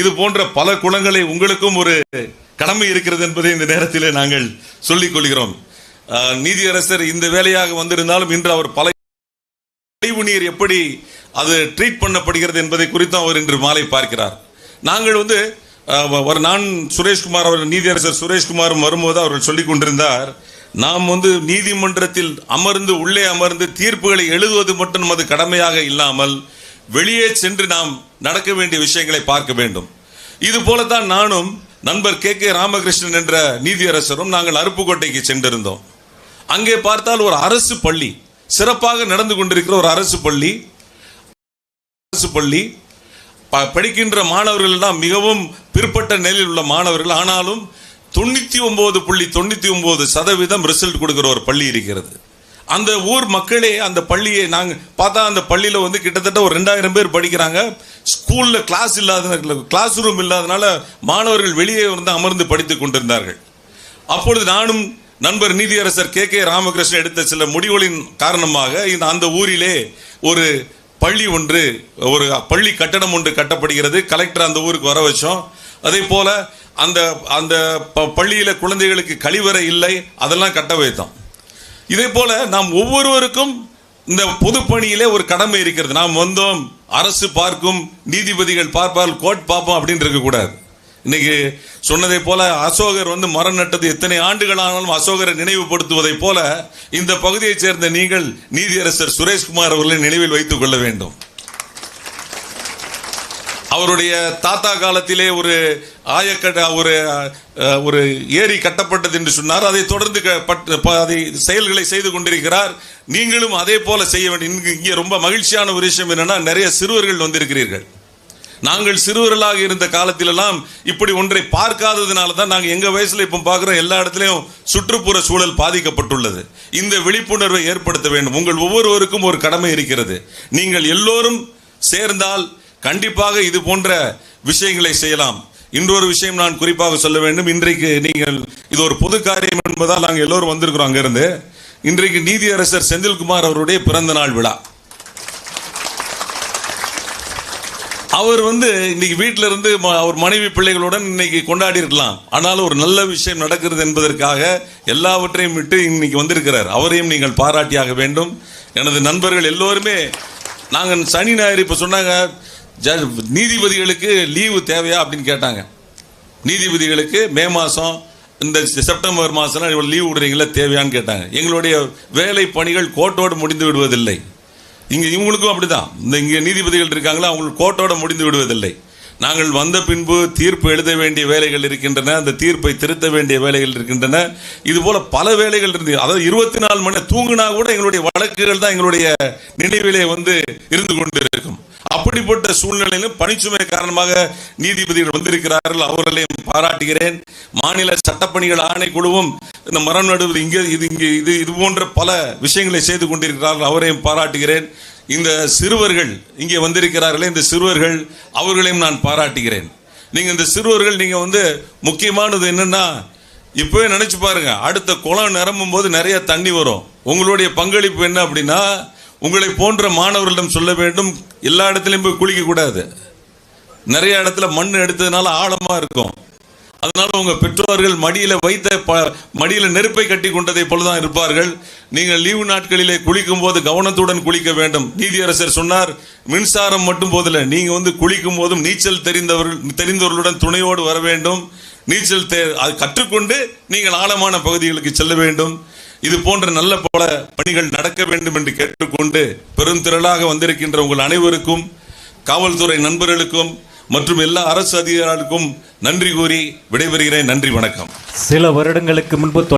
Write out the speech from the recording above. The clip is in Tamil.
இது போன்ற பல குணங்களை உங்களுக்கும் ஒரு கடமை இருக்கிறது என்பதை இந்த நேரத்தில் நாங்கள் சொல்லிக் கொள்கிறோம். நீதியரசர் இந்த வேலையாக வந்திருந்தாலும் இன்று அவர் பல கழிவு நீர் எப்படி அது ட்ரீட் பண்ணப்படுகிறது என்பதை குறித்து அவர் இன்று மாலை பார்க்கிறார். நாங்கள் வந்து ஒரு நான் சுரேஷ்குமார் அவர் நீதியரசர் சுரேஷ்குமாரும் வரும்போது அவர்கள் சொல்லிக் கொண்டிருந்தார் நாம் வந்து நீதிமன்றத்தில் அமர்ந்து உள்ளே அமர்ந்து தீர்ப்புகளை எழுதுவது மட்டும் நமது கடமையாக இல்லாமல் வெளியே சென்று நாம் நடக்க வேண்டிய விஷயங்களை பார்க்க வேண்டும். இது போலத்தான் நானும் நண்பர் கே கே ராமகிருஷ்ணன் என்ற நீதியரசரும் நாங்கள் அருப்புக்கோட்டைக்கு சென்றிருந்தோம். அங்கே பார்த்தால் ஒரு அரசு பள்ளி சிறப்பாக நடந்து கொண்டிருக்கிற ஒரு அரசு பள்ளி அரசு பள்ளி. ப- படிக்கின்ற மாணவர்கள் எல்லாம் மிகவும் பிற்பட்ட நிலையில் உள்ள மாணவர்கள். ஆனாலும் தொண்ணூத்தி ஒன்பது புள்ளி தொண்ணூத்தி ஒன்பது சதவீதம் ரிசல்ட் கொடுக்கிற ஒரு பள்ளி இருக்கிறது. அந்த ஊர் மக்களே அந்த பள்ளியை நாங்கள் பார்த்தா அந்த பள்ளியில் வந்து கிட்டத்தட்ட ஒரு ரெண்டாயிரம் பேர் படிக்கிறாங்க. ஸ்கூலில் கிளாஸ் இல்லாத கிளாஸ் ரூம் இல்லாதனால மாணவர்கள் வெளியே வந்து அமர்ந்து படித்துக் கொண்டிருந்தார்கள். அப்பொழுது நானும் நண்பர் நீதியரசர் கே. கே. ராமகிருஷ்ணன் எடுத்த சில முடிவுகளின் காரணமாக இந்த அந்த ஊரிலே ஒரு பள்ளி ஒன்று ஒரு பள்ளி கட்டடம் ஒன்று கட்டப்படுகிறது. கலெக்டர் அந்த ஊருக்கு வர வச்சோம். அதே போல் அந்த அந்த ப- பள்ளியில் குழந்தைகளுக்கு கழிவறை இல்லை. அதெல்லாம் கட்ட வைத்தோம். இதே போல நாம் ஒவ்வொருவருக்கும் இந்த பொதுப்பணியிலே ஒரு கடமை இருக்கிறது. நாம் வந்தோம் அரசு பார்க்கும் நீதிபதிகள் பார்ப்பால் கோர்ட் பார்ப்போம் அப்படின்னு இருக்கக்கூடாது இன்னைக்கு சொன்னதை போல அசோகர் வந்து மரம் நட்டது எத்தனை ஆண்டுகள் ஆனாலும் அசோகரை நினைவுபடுத்துவதை போல இந்த பகுதியைச் சேர்ந்த நீங்கள் நீதியரசர் சுரேஷ்குமார் அவர்களை நினைவில் வைத்துக் கொள்ள வேண்டும். அவருடைய தாத்தா காலத்திலே ஒரு ஆயக்கட ஒரு ஒரு ஏரி கட்டப்பட்டது என்று சொன்னார். அதை தொடர்ந்து க- அதை செயல்களை செய்து கொண்டிருக்கிறார். நீங்களும் அதே போல செய்ய வேண்டும். இங்கு- இங்கே ரொம்ப மகிழ்ச்சியான ஒரு விஷயம் என்னன்னா நிறைய சிறுவர்கள் வந்திருக்கிறீர்கள். நாங்கள் சிறுவர்களாக இருந்த காலத்திலெல்லாம் இப்படி ஒன்றை பார்க்காததுனால தான் நாங்கள் எங்க வயசுல இப்போ பார்க்குறோம் எல்லா இடத்துலையும் சுற்றுப்புற சூழல் பாதிக்கப்பட்டுள்ளது. இந்த விழிப்புணர்வை ஏற்படுத்த வேண்டும். உங்கள் ஒவ்வொருவருக்கும் ஒரு கடமை இருக்கிறது. நீங்கள் எல்லோரும் சேர்ந்தால் கண்டிப்பாக இது போன்ற விஷயங்களை செய்யலாம். இன்னொரு விஷயம் நான் குறிப்பாக சொல்ல வேண்டும். இன்றைக்கு நீங்கள் இது ஒரு பொது காரியம் என்பதால் நாங்கள் எல்லோரும் வந்திருக்கிறோம் அங்கிருந்து. இன்றைக்கு நீதியரசர் செந்தில்குமார் அவருடைய பிறந்த நாள் விழா. அவர் வந்து இன்னைக்கு வீட்டில இருந்து ம- அவர் மனைவி பிள்ளைகளுடன் இன்னைக்கு கொண்டாடி இருக்கலாம். ஆனாலும் ஒரு நல்ல விஷயம் நடக்கிறது என்பதற்காக எல்லாவற்றையும் விட்டு இன்னைக்கு வந்திருக்கிறார். அவரையும் நீங்கள் பாராட்டியாக வேண்டும். எனது நண்பர்கள் எல்லோருமே நாங்கள் சனி ஞாயிறு இப்போ சொன்னாங்க ஜ- நீதிபதிகளுக்கு லீவு தேவையா அப்படின்னு கேட்டாங்க. நீதிபதிகளுக்கு மே மாதம் இந்த செப்டம்பர் மாதம்லாம் இவ்வளோ லீவு விடுறீங்களா தேவையான்னு கேட்டாங்க. எங்களுடைய வேலை பணிகள் கோட்டோடு முடிந்து விடுவதில்லை. இங்கே இவங்களுக்கும் அப்படி தான் இந்த இங்கே நீதிபதிகள் இருக்காங்களா அவங்களுக்கு கோட்டோட முடிந்து விடுவதில்லை. நாங்கள் வந்த பின்பு தீர்ப்பு எழுத வேண்டிய வேலைகள் இருக்கின்றன அந்த தீர்ப்பை திருத்த வேண்டிய வேலைகள் இருக்கின்றன. இது போல பல வேலைகள் இருந்து அதாவது இருபத்தி நாலு மணி தூங்கினா தூங்குனா கூட எங்களுடைய வழக்குகள் தான் எங்களுடைய நினைவிலே வந்து இருந்து கொண்டு இருக்கும் அப்படிப்பட்ட சூழ்நிலையிலும் பணிச்சுமை காரணமாக நீதிபதிகள் வந்திருக்கிறார்கள். அவர்களையும் பாராட்டுகிறேன். மாநில சட்டப்பணிகள் ஆணைக்குழுவும் இந்த மரம் நடுவது இங்கே இது இங்கே இது இது போன்ற பல விஷயங்களை செய்து கொண்டிருக்கிறார்கள். அவரையும் பாராட்டுகிறேன். இந்த சிறுவர்கள் இங்கே வந்திருக்கிறார்களே இந்த சிறுவர்கள் அவர்களையும் நான் பாராட்டுகிறேன். நீங்கள் இந்த சிறுவர்கள் நீங்கள் வந்து முக்கியமானது என்னன்னா இப்பவே நினைச்சு பாருங்க அடுத்த குளம் நிரம்பும் போது நிறைய தண்ணி வரும். உங்களுடைய பங்களிப்பு என்ன அப்படின்னா உங்களை போன்ற மாணவர்களிடம் சொல்ல வேண்டும். எல்லா இடத்துலையும் போய் குளிக்கக்கூடாது நிறைய இடத்துல மண் எடுத்ததுனால ஆழமாக இருக்கும். அதனால உங்க பெற்றோர்கள் மடியில வைத்த ப- மடியில நெருப்பை கட்டி கொண்டதை போலதான் இருப்பார்கள். நீங்கள் லீவு நாட்களிலே குளிக்கும் போது கவனத்துடன் குளிக்க வேண்டும். நீதியரசர் சொன்னார் மின்சாரம் மட்டும் போதில்லை நீங்க வந்து குளிக்கும் போதும் நீச்சல் தெரிந்தவர்கள் தெரிந்தவர்களுடன் துணையோடு வர வேண்டும். நீச்சல் தே- அது கற்றுக்கொண்டு நீங்கள் ஆழமான பகுதிகளுக்கு செல்ல வேண்டும். இது போன்ற நல்ல பல பணிகள் நடக்க வேண்டும் என்று கேட்டுக்கொண்டு பெருந்திரளாக வந்திருக்கின்ற உங்கள் அனைவருக்கும் காவல்துறை நண்பர்களுக்கும் மற்றும் எல்லா அரசு அதிகாரிகளுக்கும் நன்றி கூறி விடைபெறுகிறேன். நன்றி வணக்கம். சில வருடங்களுக்கு முன்பு